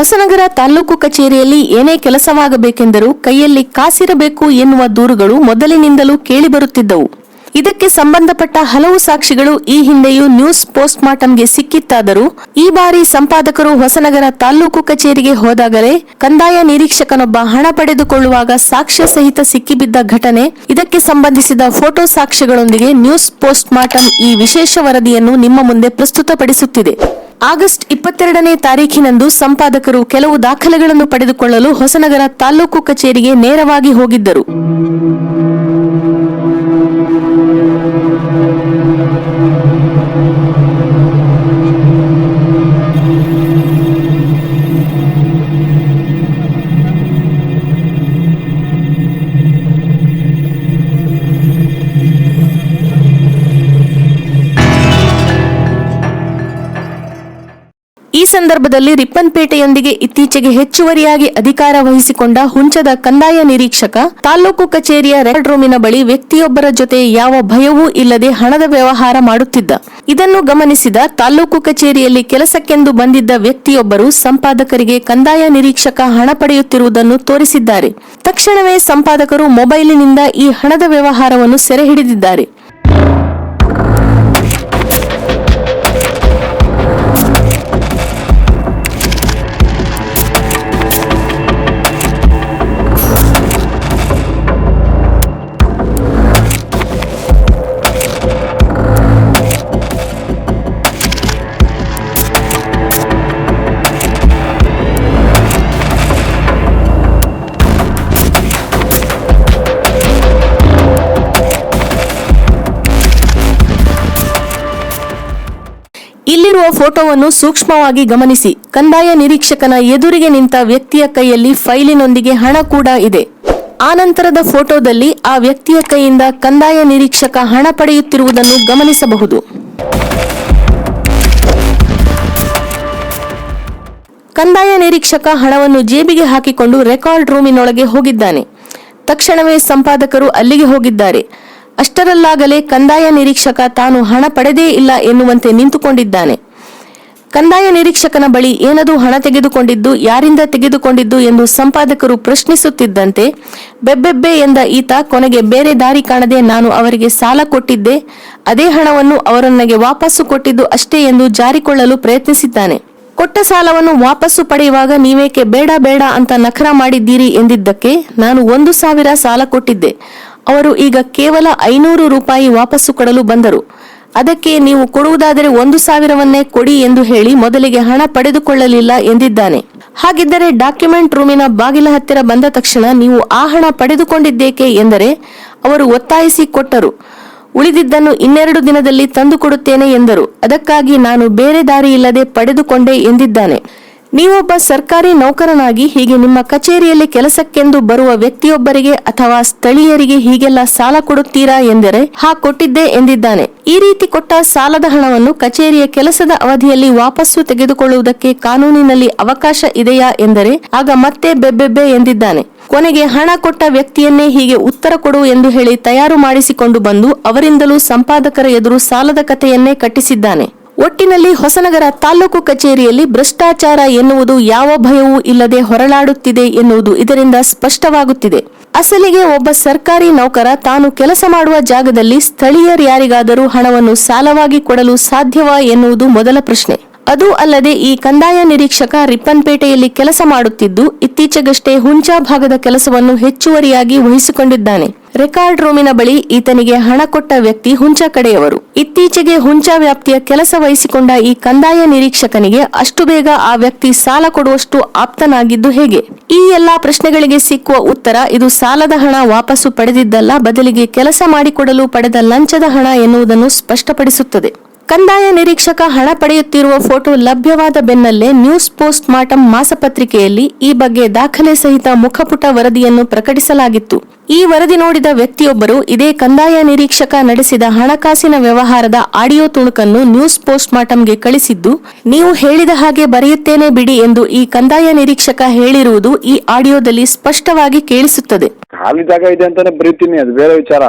ಹೊಸನಗರ ತಾಲೂಕು ಕಚೇರಿಯಲ್ಲಿ ಏನೇ ಕೆಲಸವಾಗಬೇಕೆಂದರೂ ಕೈಯಲ್ಲಿ ಕಾಸಿರಬೇಕು ಎನ್ನುವ ದೂರುಗಳು ಮೊದಲಿನಿಂದಲೂ ಕೇಳಿಬರುತ್ತಿದ್ದವು. ಇದಕ್ಕೆ ಸಂಬಂಧಪಟ್ಟ ಹಲವು ಸಾಕ್ಷಿಗಳು ಈ ಹಿಂದೆಯೂ ನ್ಯೂಸ್ ಪೋಸ್ಟ್ ಮಾರ್ಟಂಗೆ ಸಿಕ್ಕಿತ್ತಾದರೂ ಈ ಬಾರಿ ಸಂಪಾದಕರು ಹೊಸನಗರ ತಾಲೂಕು ಕಚೇರಿಗೆ ಹೋದಾಗಲೇ ಕಂದಾಯ ನಿರೀಕ್ಷಕನೊಬ್ಬ ಹಣ ಪಡೆದುಕೊಳ್ಳುವಾಗ ಸಾಕ್ಷ್ಯ ಸಹಿತ ಸಿಕ್ಕಿಬಿದ್ದ ಘಟನೆ, ಇದಕ್ಕೆ ಸಂಬಂಧಿಸಿದ ಫೋಟೋ ಸಾಕ್ಷ್ಯಗಳೊಂದಿಗೆ ನ್ಯೂಸ್ ಪೋಸ್ಟ್ ಮಾರ್ಟಂ ಈ ವಿಶೇಷ ವರದಿಯನ್ನು ನಿಮ್ಮ ಮುಂದೆ ಪ್ರಸ್ತುತಪಡಿಸುತ್ತಿದೆ. ಆಗಸ್ಟ್ ಇಪ್ಪತ್ತೆರಡನೇ ತಾರೀಖಿನಂದು ಸಂಪಾದಕರು ಕೆಲವು ದಾಖಲೆಗಳನ್ನು ಪಡೆದುಕೊಳ್ಳಲು ಹೊಸನಗರ ತಾಲೂಕು ಕಚೇರಿಗೆ ನೇರವಾಗಿ ಹೋಗಿದ್ದರು. ಸಂದರ್ಭದಲ್ಲಿ ರಿಪ್ಪನ್ಪೇಟೆಯೊಂದಿಗೆ ಇತ್ತೀಚೆಗೆ ಹೆಚ್ಚುವರಿಯಾಗಿ ಅಧಿಕಾರ ವಹಿಸಿಕೊಂಡ ಹುಂಚದ ಕಂದಾಯ ನಿರೀಕ್ಷಕ, ತಾಲೂಕು ಕಚೇರಿಯ ರೆಕಾರ್ಡ್ ರೂಮಿನ ಬಳಿ ವ್ಯಕ್ತಿಯೊಬ್ಬರ ಜೊತೆ ಯಾವ ಭಯವೂ ಇಲ್ಲದೆ ಹಣದ ವ್ಯವಹಾರ ಮಾಡುತ್ತಿದ್ದ. ಇದನ್ನು ಗಮನಿಸಿದ ತಾಲೂಕು ಕಚೇರಿಯಲ್ಲಿ ಕೆಲಸಕ್ಕೆಂದು ಬಂದಿದ್ದ ವ್ಯಕ್ತಿಯೊಬ್ಬರು ಸಂಪಾದಕರಿಗೆ ಕಂದಾಯ ನಿರೀಕ್ಷಕ ಹಣ ಪಡೆಯುತ್ತಿರುವುದನ್ನು ತೋರಿಸಿದ್ದಾರೆ. ತಕ್ಷಣವೇ ಸಂಪಾದಕರು ಮೊಬೈಲಿನಿಂದ ಈ ಹಣದ ವ್ಯವಹಾರವನ್ನು ಸೆರೆ ಹಿಡಿದಿದ್ದಾರೆ ಫೋಟೋವನ್ನು ಸೂಕ್ಷ್ಮವಾಗಿ ಗಮನಿಸಿ. ಕಂದಾಯ ನಿರೀಕ್ಷಕನ ಎದುರಿಗೆ ನಿಂತ ವ್ಯಕ್ತಿಯ ಕೈಯಲ್ಲಿ ಫೈಲಿನೊಂದಿಗೆ ಹಣ ಕೂಡ ಇದೆ. ಆ ನಂತರದ ಫೋಟೋದಲ್ಲಿ ಆ ವ್ಯಕ್ತಿಯ ಕೈಯಿಂದ ಕಂದಾಯ ನಿರೀಕ್ಷಕ ಹಣ ಪಡೆಯುತ್ತಿರುವುದನ್ನು ಗಮನಿಸಬಹುದು. ಕಂದಾಯ ನಿರೀಕ್ಷಕ ಹಣವನ್ನು ಜೇಬಿಗೆ ಹಾಕಿಕೊಂಡು ರೆಕಾರ್ಡ್ ರೂಮಿನೊಳಗೆ ಹೋಗಿದ್ದಾನೆ. ತಕ್ಷಣವೇ ಸಂಪಾದಕರು ಅಲ್ಲಿಗೆ ಹೋಗಿದ್ದಾರೆ. ಅಷ್ಟರಲ್ಲಾಗಲೇ ಕಂದಾಯ ನಿರೀಕ್ಷಕ ತಾನು ಹಣ ಪಡೆದೇ ಇಲ್ಲ ಎನ್ನುವಂತೆ ನಿಂತುಕೊಂಡಿದ್ದಾನೆ. ಕಂದಾಯ ನಿರೀಕ್ಷಕನ ಬಳಿ ಏನದು ಹಣ ತೆಗೆದುಕೊಂಡಿದ್ದು, ಯಾರಿಂದ ತೆಗೆದುಕೊಂಡಿದ್ದು ಎಂದು ಸಂಪಾದಕರು ಪ್ರಶ್ನಿಸುತ್ತಿದ್ದಂತೆ, ಬೆಬ್ಬೆಬ್ಬೆ ಎಂದ ಈತ, ಕೊನೆಗೆ ಬೇರೆ ದಾರಿ ಕಾಣದೆ ನಾನು ಅವರಿಗೆ ಸಾಲ ಕೊಟ್ಟಿದ್ದೆ, ಅದೇ ಹಣವನ್ನು ಅವರು ನನಗೆ ವಾಪಸ್ಸು ಕೊಟ್ಟಿದ್ದು ಅಷ್ಟೇ ಎಂದು ಜಾರಿಕೊಳ್ಳಲು ಪ್ರಯತ್ನಿಸಿದ್ದಾನೆ. ಕೊಟ್ಟ ಸಾಲವನ್ನು ವಾಪಸ್ಸು ಪಡೆಯುವಾಗ ನೀವೇಕೆ ಬೇಡ ಬೇಡ ಅಂತ ನಖರ ಮಾಡಿದ್ದೀರಿ ಎಂದಿದ್ದಕ್ಕೆ ನಾನು ಒಂದು ಸಾವಿರ ಸಾಲ ಕೊಟ್ಟಿದ್ದೆ. ಅವರು ಈಗ ಕೇವಲ ಐನೂರು ರೂಪಾಯಿ ವಾಪಸ್ಸು ಕೊಡಲು ಬಂದರು. ಅದಕ್ಕೆ ನೀವು ಕೊಡುವುದಾದರೆ ಒಂದು ಸಾವಿರವನ್ನೇ ಕೊಡಿ ಎಂದು ಹೇಳಿ ಮೊದಲಿಗೆ ಹಣ ಪಡೆದುಕೊಳ್ಳಲಿಲ್ಲ ಎಂದಿದ್ದಾನೆ. ಹಾಗಿದ್ದರೆ ಡಾಕ್ಯುಮೆಂಟ್ ರೂಮಿನ ಬಾಗಿಲ ಹತ್ತಿರ ಬಂದ ತಕ್ಷಣ ನೀವು ಆ ಹಣ ಪಡೆದುಕೊಂಡಿದ್ದೇಕೆ ಎಂದರೆ ಅವರು ಒತ್ತಾಯಿಸಿ ಕೊಟ್ಟರು. ಉಳಿದಿದ್ದನ್ನು ಇನ್ನೆರಡು ದಿನದಲ್ಲಿ ತಂದುಕೊಡುತ್ತೇನೆ ಎಂದರು. ಅದಕ್ಕಾಗಿ ನಾನು ಬೇರೆ ದಾರಿ ಇಲ್ಲದೆ ಪಡೆದುಕೊಂಡೆ ಎಂದಿದ್ದಾನೆ. ನೀವೊಬ್ಬ ಸರ್ಕಾರಿ ನೌಕರನಾಗಿ ಹೀಗೆ ನಿಮ್ಮ ಕಚೇರಿಯಲ್ಲಿ ಕೆಲಸಕ್ಕೆಂದು ಬರುವ ವ್ಯಕ್ತಿಯೊಬ್ಬರಿಗೆ ಅಥವಾ ಸ್ಥಳೀಯರಿಗೆ ಹೀಗೆಲ್ಲ ಸಾಲ ಕೊಡುತ್ತೀರಾ ಎಂದರೆ, ಹಾ, ಕೊಟ್ಟಿದ್ದೆ ಎಂದಿದ್ದಾನೆ. ಈ ರೀತಿ ಕೊಟ್ಟ ಸಾಲದ ಹಣವನ್ನು ಕಚೇರಿಯ ಕೆಲಸದ ಅವಧಿಯಲ್ಲಿ ವಾಪಸ್ಸು ತೆಗೆದುಕೊಳ್ಳುವುದಕ್ಕೆ ಕಾನೂನಿನಲ್ಲಿ ಅವಕಾಶ ಇದೆಯಾ ಎಂದರೆ, ಆಗ ಮತ್ತೆ ಬೆಬ್ಬೆಬ್ಬೆ ಎಂದಿದ್ದಾನೆ. ಕೊನೆಗೆ ಹಣ ಕೊಟ್ಟ ವ್ಯಕ್ತಿಯನ್ನೇ ಹೀಗೆ ಉತ್ತರ ಕೊಡು ಎಂದು ಹೇಳಿ ತಯಾರು ಮಾಡಿಸಿಕೊಂಡು ಬಂದು ಅವರಿಂದಲೂ ಸಂಪಾದಕರ ಎದುರು ಸಾಲದ ಕಥೆಯನ್ನೇ ಕಟ್ಟಿಸಿದ್ದಾನೆ. ಒಟ್ಟಿನಲ್ಲಿ ಹೊಸನಗರ ತಾಲೂಕು ಕಚೇರಿಯಲ್ಲಿ ಭ್ರಷ್ಟಾಚಾರ ಎನ್ನುವುದು ಯಾವ ಭಯವೂ ಇಲ್ಲದೆ ಹೊರಳಾಡುತ್ತಿದೆ ಎನ್ನುವುದು ಇದರಿಂದ ಸ್ಪಷ್ಟವಾಗುತ್ತಿದೆ. ಅಸಲಿಗೆ ಒಬ್ಬ ಸರ್ಕಾರಿ ನೌಕರ ತಾನು ಕೆಲಸ ಮಾಡುವ ಜಾಗದಲ್ಲಿ ಸ್ಥಳೀಯರ್ಯಾರಿಗಾದರೂ ಹಣವನ್ನು ಸಾಲವಾಗಿ ಕೊಡಲು ಸಾಧ್ಯವಾ ಎನ್ನುವುದು ಮೊದಲ ಪ್ರಶ್ನೆ. ಅದು ಅಲ್ಲದೆ ಈ ಕಂದಾಯ ನಿರೀಕ್ಷಕ ರಿಪ್ಪನ್ಪೇಟೆಯಲ್ಲಿ ಕೆಲಸ ಮಾಡುತ್ತಿದ್ದು ಇತ್ತೀಚೆಗಷ್ಟೇ ಹುಂಚಾ ಭಾಗದ ಕೆಲಸವನ್ನು ಹೆಚ್ಚುವರಿಯಾಗಿ ವಹಿಸಿಕೊಂಡಿದ್ದಾನೆ. ರೆಕಾರ್ಡ್ ರೂಮಿನ ಬಳಿ ಈತನಿಗೆ ಹಣ ಕೊಟ್ಟ ವ್ಯಕ್ತಿ ಹುಂಚಾ ಕಡೆಯವರು. ಇತ್ತೀಚೆಗೆ ಹುಂಚಾ ವ್ಯಾಪ್ತಿಯ ಕೆಲಸ ವಹಿಸಿಕೊಂಡ ಈ ಕಂದಾಯ ನಿರೀಕ್ಷಕನಿಗೆ ಅಷ್ಟು ಬೇಗ ಆ ವ್ಯಕ್ತಿ ಸಾಲ ಕೊಡುವಷ್ಟು ಆಪ್ತನಾಗಿದ್ದು ಹೇಗೆ? ಈ ಎಲ್ಲಾ ಪ್ರಶ್ನೆಗಳಿಗೆ ಸಿಕ್ಕುವ ಉತ್ತರ, ಇದು ಸಾಲದ ಹಣ ವಾಪಸ್ಸು ಪಡೆದಿದ್ದಲ್ಲ, ಬದಲಿಗೆ ಕೆಲಸ ಮಾಡಿಕೊಡಲು ಪಡೆದ ಲಂಚದ ಹಣ ಎನ್ನುವುದನ್ನು ಸ್ಪಷ್ಟಪಡಿಸುತ್ತದೆ. ಕಂದಾಯ ನಿರೀಕ್ಷಕ ಹಣ ಪಡೆಯುತ್ತಿರುವ ಫೋಟೋ ಲಭ್ಯವಾದ ಬೆನ್ನಲ್ಲೇ ನ್ಯೂಸ್ ಪೋಸ್ಟ್ ಮಾರ್ಟಂ ಮಾಸಪತ್ರಿಕೆಯಲ್ಲಿ ಈ ಬಗ್ಗೆ ದಾಖಲೆ ಸಹಿತ ಮುಖಪುಟ ವರದಿಯನ್ನು ಪ್ರಕಟಿಸಲಾಗಿತ್ತು. ಈ ವರದಿ ನೋಡಿದ ವ್ಯಕ್ತಿಯೊಬ್ಬರು, ಇದೇ ಕಂದಾಯ ನಿರೀಕ್ಷಕ ನಡೆಸಿದ ಹಣಕಾಸಿನ ವ್ಯವಹಾರದ ಆಡಿಯೋ ತುಣುಕನ್ನು ನ್ಯೂಸ್ ಪೋಸ್ಟ್ ಮಾರ್ಟಂಗೆ ಕಳಿಸಿದ್ದು, ನೀವು ಹೇಳಿದ ಹಾಗೆ ಬರೆಯುತ್ತೇನೆ ಬಿಡಿ ಎಂದು ಈ ಕಂದಾಯ ನಿರೀಕ್ಷಕ ಹೇಳಿರುವುದು ಈ ಆಡಿಯೋದಲ್ಲಿ ಸ್ಪಷ್ಟವಾಗಿ ಕೇಳಿಸುತ್ತದೆ. ಖಾಲಿ ಜಾಗ ಇದೆ ಅಂತಾನೆ ಬರೀತೀನಿ, ಅದು ಬೇರೆ ವಿಚಾರ.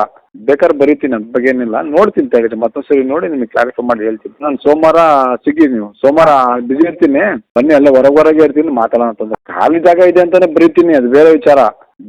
ಬೇಕಾದ್ರೆ ಬರೀತೀನಿ, ಅದ್ರ ಬಗ್ಗೆ ಏನಿಲ್ಲ. ನೋಡ್ತೀನಿ ತಡೀರಿ ಮತ್ತೊಂದು ನೋಡಿ ನಿಮಗೆ ಕ್ಲಾರಿಫೈ ಮಾಡಿ ಹೇಳ್ತೀನಿ. ನಾನು ಸೋಮವಾರ ಸಿಗಿ ನೀವು. ಸೋಮವಾರ ಬಿಸಿ ಇರ್ತೀನಿ. ಬನ್ನಿ, ಅಲ್ಲೇ ಹೊರಗೆ ಹೊರಗೆ ಇರ್ತೀನಿ, ಮಾತಾಡೋಣ ಅಂತಂದ್ರೆ ಖಾಲಿ ಜಾಗ ಇದೆ ಅಂತಾನೆ ಬರೀತೀನಿ, ಅದು ಬೇರೆ ವಿಚಾರ.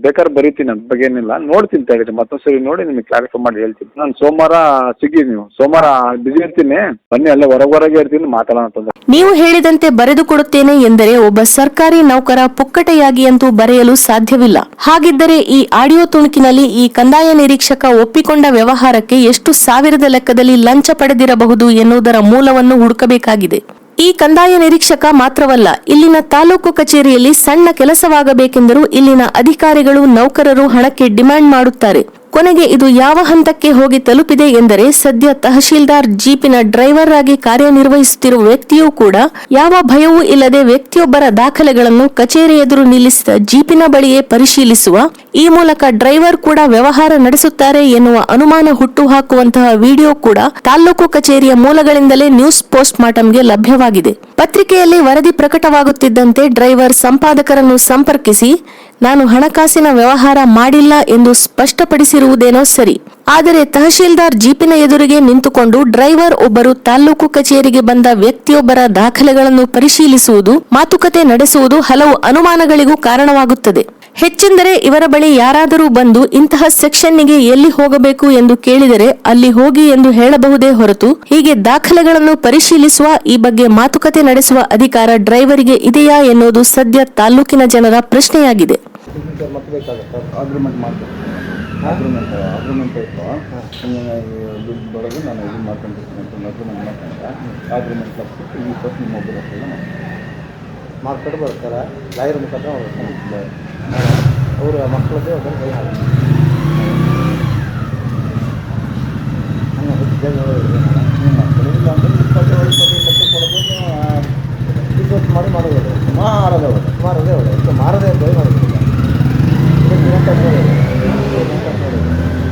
ಬೇಕಾದ್ರೆ ಬರೀತೀನಿ ಅದ್ರ ಬಗ್ಗೆ ಏನಿಲ್ಲ ನೋಡ್ತೀನಿ ತಡೀರಿ ಮತ್ತೊಂದು ಸರಿ ನೋಡಿ ನಿಮಗೆ ಕ್ಲಾರಿಫೈ ಮಾಡಿ ಹೇಳ್ತೀನಿ. ನಾನು ಸೋಮವಾರ ಸಿಗಿ ನೀವು. ಸೋಮವಾರ ಬಿಜಿ ಇರ್ತೀನಿ. ಬನ್ನಿ, ಅಲ್ಲೇ ಹೊರಗೆ ಹೊರಗೆ ಇರ್ತೀನಿ, ಮಾತಾಡೋಣ ತೊಂದರೆ ನೀವು ಹೇಳಿದಂತೆ ಬರೆದು ಕೊಡುತ್ತೇನೆ ಎಂದರೆ ಒಬ್ಬ ಸರ್ಕಾರಿ ನೌಕರ ಪುಕ್ಕಟೆಯಾಗಿ ಅಂತೂ ಬರೆಯಲು ಸಾಧ್ಯವಿಲ್ಲ. ಹಾಗಿದ್ದರೆ ಈ ಆಡಿಯೋ ತುಣುಕಿನಲ್ಲಿ ಈ ಕಂದಾಯ ನಿರೀಕ್ಷಕ ಒಪ್ಪಿಕೊಂಡ ವ್ಯವಹಾರಕ್ಕೆ ಎಷ್ಟು ಸಾವಿರದ ಲೆಕ್ಕದಲ್ಲಿ ಲಂಚ ಪಡೆದಿರಬಹುದು ಎನ್ನುವುದರ ಮೂಲವನ್ನು ಹುಡುಕಬೇಕಾಗಿದೆ. ಈ ಕಂದಾಯ ನಿರೀಕ್ಷಕ ಮಾತ್ರವಲ್ಲ, ಇಲ್ಲಿನ ತಾಲೂಕು ಕಚೇರಿಯಲ್ಲಿ ಸಣ್ಣ ಕೆಲಸವಾಗಬೇಕೆಂದರೂ ಇಲ್ಲಿನ ಅಧಿಕಾರಿಗಳು, ನೌಕರರು ಹಣಕ್ಕೆ ಡಿಮ್ಯಾಂಡ್ ಮಾಡುತ್ತಾರೆ. ಕೊನೆಗೆ ಇದು ಯಾವ ಹಂತಕ್ಕೆ ಹೋಗಿ ತಲುಪಿದೆ ಎಂದರೆ ಸದ್ಯ ತಹಶೀಲ್ದಾರ್ ಜೀಪಿನ ಡ್ರೈವರ್ ಆಗಿ ಕಾರ್ಯನಿರ್ವಹಿಸುತ್ತಿರುವ ವ್ಯಕ್ತಿಯೂ ಕೂಡ ಯಾವ ಭಯವೂ ಇಲ್ಲದೆ ವ್ಯಕ್ತಿಯೊಬ್ಬರ ದಾಖಲೆಗಳನ್ನು ಕಚೇರಿ ಎದುರು ನಿಲ್ಲಿಸಿದ ಜೀಪಿನ ಬಳಿಯೇ ಪರಿಶೀಲಿಸುವ ಈ ಮೂಲಕ ಡ್ರೈವರ್ ಕೂಡ ವ್ಯವಹಾರ ನಡೆಸುತ್ತಾರೆ ಎನ್ನುವ ಅನುಮಾನ ಹುಟ್ಟುಹಾಕುವಂತಹ ವಿಡಿಯೋ ಕೂಡ ತಾಲ್ಲೂಕು ಕಚೇರಿಯ ಮೂಲಗಳಿಂದಲೇ ನ್ಯೂಸ್ ಪೋಸ್ಟ್ ಮಾರ್ಟಂಗೆ ಲಭ್ಯವಾಗಿದೆ. ಪತ್ರಿಕೆಯಲ್ಲಿ ವರದಿ ಪ್ರಕಟವಾಗುತ್ತಿದ್ದಂತೆ ಡ್ರೈವರ್ ಸಂಪಾದಕರನ್ನು ಸಂಪರ್ಕಿಸಿ, ನಾನು ಹಣಕಾಸಿನ ವ್ಯವಹಾರ ಮಾಡಿಲ್ಲ ಎಂದು ಸ್ಪಷ್ಟಪಡಿಸಿರುವುದೇನೋ ಸರಿ. ಆದರೆ ತಹಶೀಲ್ದಾರ್ ಜೀಪಿನ ಎದುರಿಗೆ ನಿಂತುಕೊಂಡು ಡ್ರೈವರ್ ಒಬ್ಬರು ತಾಲೂಕು ಕಚೇರಿಗೆ ಬಂದ ವ್ಯಕ್ತಿಯೊಬ್ಬರ ದಾಖಲೆಗಳನ್ನು ಪರಿಶೀಲಿಸುವುದು, ಮಾತುಕತೆ ನಡೆಸುವುದು ಹಲವು ಅನುಮಾನಗಳಿಗೂ ಕಾರಣವಾಗುತ್ತದೆ. ಹೆಚ್ಚೆಂದರೆ ಇವರ ಬಳಿ ಯಾರಾದರೂ ಬಂದು ಇಂತಹ ಸೆಕ್ಷನ್ನಿಗೆ ಎಲ್ಲಿ ಹೋಗಬೇಕು ಎಂದು ಕೇಳಿದರೆ ಅಲ್ಲಿ ಹೋಗಿ ಎಂದು ಹೇಳಬಹುದೇ ಹೊರತು ಹೀಗೆ ದಾಖಲೆಗಳನ್ನು ಪರಿಶೀಲಿಸುವ ಈ ಬಗ್ಗೆ ಮಾತುಕತೆ ನಡೆಸುವ ಅಧಿಕಾರ ಡ್ರೈವರಿಗೆ ಇದೆಯಾ ಎನ್ನುವುದು ಸದ್ಯ ತಾಲೂಕಿನ ಜನರ ಪ್ರಶ್ನೆಯಾಗಿದೆ. ಮಾರ್ಕೆಟ್ ಬರ್ತಾರೆ ಲಾಯರ್ ಮುಖಾಂತರ ಅವರ ಮಕ್ಕಳದ್ದು ಅದನ್ನು ಕೈ ಹಾಕಿ ಇಲ್ಲ ಅಂದರೆ ಇಪ್ಪತ್ತು ಇಪ್ಪತ್ತೈದು ಲಕ್ಷ ಕೊಡೋದು ಮಾಡಿ ಮಾಡೋದು ಮಾರದೇ ಹೋದ ಮಾರದೇ ಹೋದ. ಈಗ ಮಾರದೇ ಅಂತ ಮಾಡೋದಿಲ್ಲ ಇದಕ್ಕೆ ಏನು ಕಟ್ಬೋದು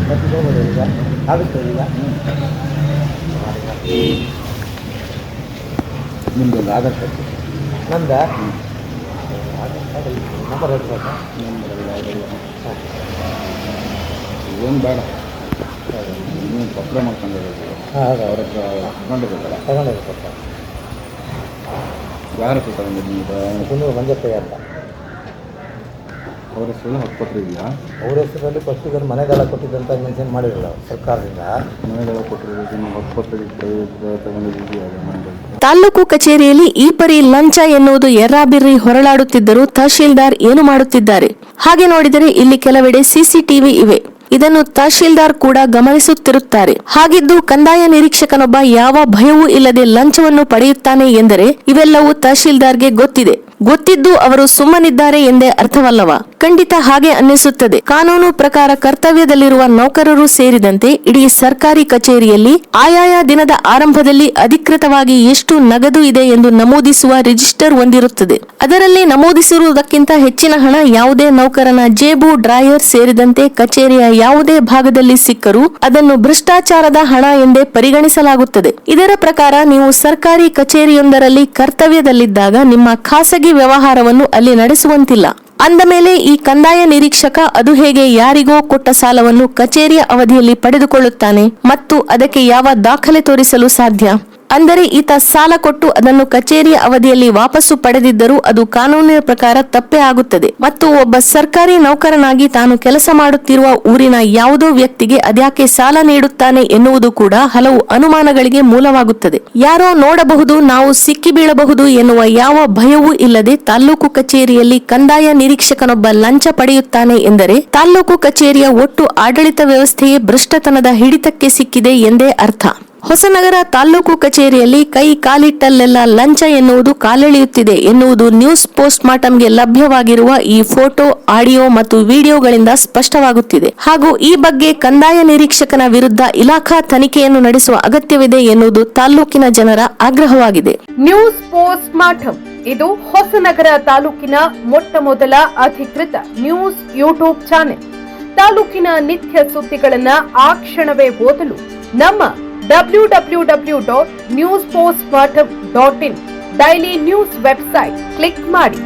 ಕಟ್ಟಿಗೋಬೋದು ಈಗ. ಆಗುತ್ತೆ ಈಗ. ನಿಮ್ಮದೊಂದು ಆಧಾರ್ ಕಾರ್ಡ್ ನಂದ? ನಂಬರ್ ಹೇಳ್ಬೇಕಾ ಏನು ಬೇಡ. ನೀವು ಪತ್ರ ಮಾಡ್ಕೊಂಡಿರೋದು. ಅವ್ರ ಹತ್ರ ಹಾಕೊಂಡಿರ್ಬೇಕಲ್ಲ ತಗೊಂಡಿರ್ಬೇಕು ಯಾರ ಹತ್ರ ತಗೊಂಡಿದ್ದು ನೀವು? ಕುಂದೂರು ಮಂಜಪ್ಪಯ್ಯ ಅಂತ. ಅವ್ರ ಹೆಸರು ಹಕ್ಕುಪತ್ರ ಇದೆಯಾ ಅವ್ರ ಹೆಸರಲ್ಲಿ ಫಸ್ಟ್ ಇದನ್ನು ಮನೆಗಾಲ ಕೊಟ್ಟಿದ್ದಂತ ಮೆನ್ಷನ್ ಮಾಡಿರಲ್ಲ ಸರ್ಕಾರದಿಂದ. ಮನೆಗಳ ಕೊಟ್ಟಿರೋದು ನಿಮ್ಮ ಹಕ್ಕುಪತ್ರ ತಗೊಂಡಿದ್ದೀವಿ ಅದು ತಾಲೂಕು ಕಚೇರಿಯಲ್ಲಿ ಈ ಪರಿ ಲಂಚ ಎನ್ನುವುದು ಎರ್ರಾಬಿರ್ರಿ ಹೊರಳಾಡುತ್ತಿದ್ದರೂ ತಹಶೀಲ್ದಾರ್ ಏನು ಮಾಡುತ್ತಿದ್ದಾರೆ? ಹಾಗೆ ನೋಡಿದರೆ ಇಲ್ಲಿ ಕೆಲವೆಡೆ ಸಿಸಿಟಿವಿ ಇವೆ. ಇದನ್ನು ತಹಶೀಲ್ದಾರ್ ಕೂಡ ಗಮನಿಸುತ್ತಿರುತ್ತಾರೆ. ಹಾಗಿದ್ದು ಕಂದಾಯ ನಿರೀಕ್ಷಕನೊಬ್ಬ ಯಾವ ಭಯವೂ ಇಲ್ಲದೆ ಲಂಚವನ್ನು ಪಡೆಯುತ್ತಾನೆ ಎಂದರೆ ಇವೆಲ್ಲವೂ ತಹಶೀಲ್ದಾರ್ಗೆ ಗೊತ್ತಿದೆ. ಗೊತ್ತಿದ್ದು ಅವರು ಸುಮ್ಮನಿದ್ದಾರೆ ಎಂದೇ ಅರ್ಥವಲ್ಲವ? ಖಂಡಿತ ಹಾಗೆ ಅನ್ನಿಸುತ್ತದೆ. ಕಾನೂನು ಪ್ರಕಾರ ಕರ್ತವ್ಯದಲ್ಲಿರುವ ನೌಕರರು ಸೇರಿದಂತೆ ಇಡೀ ಸರ್ಕಾರಿ ಕಚೇರಿಯಲ್ಲಿ ಆಯಾಯ ದಿನದ ಆರಂಭದಲ್ಲಿ ಅಧಿಕೃತವಾಗಿ ಎಷ್ಟು ನಗದು ಇದೆ ಎಂದು ನಮೂದಿಸುವ ರಿಜಿಸ್ಟರ್ ಹೊಂದಿರುತ್ತದೆ ಅದರಲ್ಲಿ ನಮೂದಿಸಿರುವುದಕ್ಕಿಂತ ಹೆಚ್ಚಿನ ಹಣ ಯಾವುದೇ ನೌಕರನ ಜೇಬು, ಡ್ರಾಯರ್ ಸೇರಿದಂತೆ ಕಚೇರಿಯ ಯಾವುದೇ ಭಾಗದಲ್ಲಿ ಸಿಕ್ಕರೂ ಅದನ್ನು ಭ್ರಷ್ಟಾಚಾರದ ಹಣ ಎಂದೇ ಪರಿಗಣಿಸಲಾಗುತ್ತದೆ. ಇದರ ಪ್ರಕಾರ ನೀವು ಸರ್ಕಾರಿ ಕಚೇರಿಯೊಂದರಲ್ಲಿ ಕರ್ತವ್ಯದಲ್ಲಿದ್ದಾಗ ನಿಮ್ಮ ಖಾಸಗಿ ವ್ಯವಹಾರವನ್ನು ಅಲ್ಲಿ ನಡೆಸುವಂತಿಲ್ಲ. ಅಂದ ಮೇಲೆ ಈ ಕಂದಾಯ ನಿರೀಕ್ಷಕ ಅದು ಹೇಗೆ ಯಾರಿಗೋ ಕೊಟ್ಟ ಸಾಲವನ್ನು ಕಚೇರಿಯ ಅವಧಿಯಲ್ಲಿ ಪಡೆದುಕೊಳ್ಳುತ್ತಾನೆ ಮತ್ತು ಅದಕ್ಕೆ ಯಾವ ದಾಖಲೆ ತೋರಿಸಲು ಸಾಧ್ಯ? ಅಂದರೆ ಈತ ಸಾಲ ಕೊಟ್ಟು ಅದನ್ನು ಕಚೇರಿಯ ಅವಧಿಯಲ್ಲಿ ವಾಪಸ್ಸು ಪಡೆದಿದ್ದರೂ ಅದು ಕಾನೂನಿನ ಪ್ರಕಾರ ತಪ್ಪೇ ಆಗುತ್ತದೆ. ಮತ್ತು ಒಬ್ಬ ಸರ್ಕಾರಿ ನೌಕರನಾಗಿ ತಾನು ಕೆಲಸ ಮಾಡುತ್ತಿರುವ ಊರಿನ ಯಾವುದೋ ವ್ಯಕ್ತಿಗೆ ಅದ್ಯಾಕೆ ಸಾಲ ನೀಡುತ್ತಾನೆ ಎನ್ನುವುದು ಕೂಡ ಹಲವು ಅನುಮಾನಗಳಿಗೆ ಮೂಲವಾಗುತ್ತದೆ. ಯಾರೋ ನೋಡಬಹುದು, ನಾವು ಸಿಕ್ಕಿ ಬೀಳಬಹುದು ಎನ್ನುವ ಯಾವ ಭಯವೂ ಇಲ್ಲದೆ ತಾಲ್ಲೂಕು ಕಚೇರಿಯಲ್ಲಿ ಕಂದಾಯ ನಿರೀಕ್ಷಕನೊಬ್ಬ ಲಂಚ ಪಡೆಯುತ್ತಾನೆ ಎಂದರೆ ತಾಲ್ಲೂಕು ಕಚೇರಿಯ ಒಟ್ಟು ಆಡಳಿತ ವ್ಯವಸ್ಥೆಯೇ ಭ್ರಷ್ಟತನದ ಹಿಡಿತಕ್ಕೆ ಸಿಕ್ಕಿದೆ ಎಂದೇ ಅರ್ಥ. ಹೊಸನಗರ ತಾಲೂಕು ಕಚೇರಿಯಲ್ಲಿ ಕೈ ಕಾಲಿಟ್ಟಲ್ಲೆಲ್ಲ ಲಂಚ ಎನ್ನುವುದು ಕಾಲೆಳೆಯುತ್ತಿದೆ ಎನ್ನುವುದು ನ್ಯೂಸ್ ಪೋಸ್ಟ್ ಮಾರ್ಟಂಗೆ ಲಭ್ಯವಾಗಿರುವ ಈ ಫೋಟೋ, ಆಡಿಯೋ ಮತ್ತು ವಿಡಿಯೋಗಳಿಂದ ಸ್ಪಷ್ಟವಾಗುತ್ತಿದೆ. ಹಾಗೂ ಈ ಬಗ್ಗೆ ಕಂದಾಯ ನಿರೀಕ್ಷಕನ ವಿರುದ್ಧ ಇಲಾಖಾ ತನಿಖೆಯನ್ನು ನಡೆಸುವ ಅಗತ್ಯವಿದೆ ಎನ್ನುವುದು ತಾಲ್ಲೂಕಿನ ಜನರ ಆಗ್ರಹವಾಗಿದೆ. News post mortem. ಇದು ಹೊಸನಗರ ತಾಲೂಕಿನ ಮೊಟ್ಟ ಮೊದಲ ಅಧಿಕೃತ ನ್ಯೂಸ್ ಯೂಟ್ಯೂಬ್ ಚಾನೆಲ್. ತಾಲೂಕಿನ ನಿತ್ಯ ಸುದ್ದಿಗಳನ್ನ ಆ ಕ್ಷಣವೇ ಓದಲು ನಮ್ಮ W W W dot news post dot in. Daily news website. Click ಮಾಡಿ.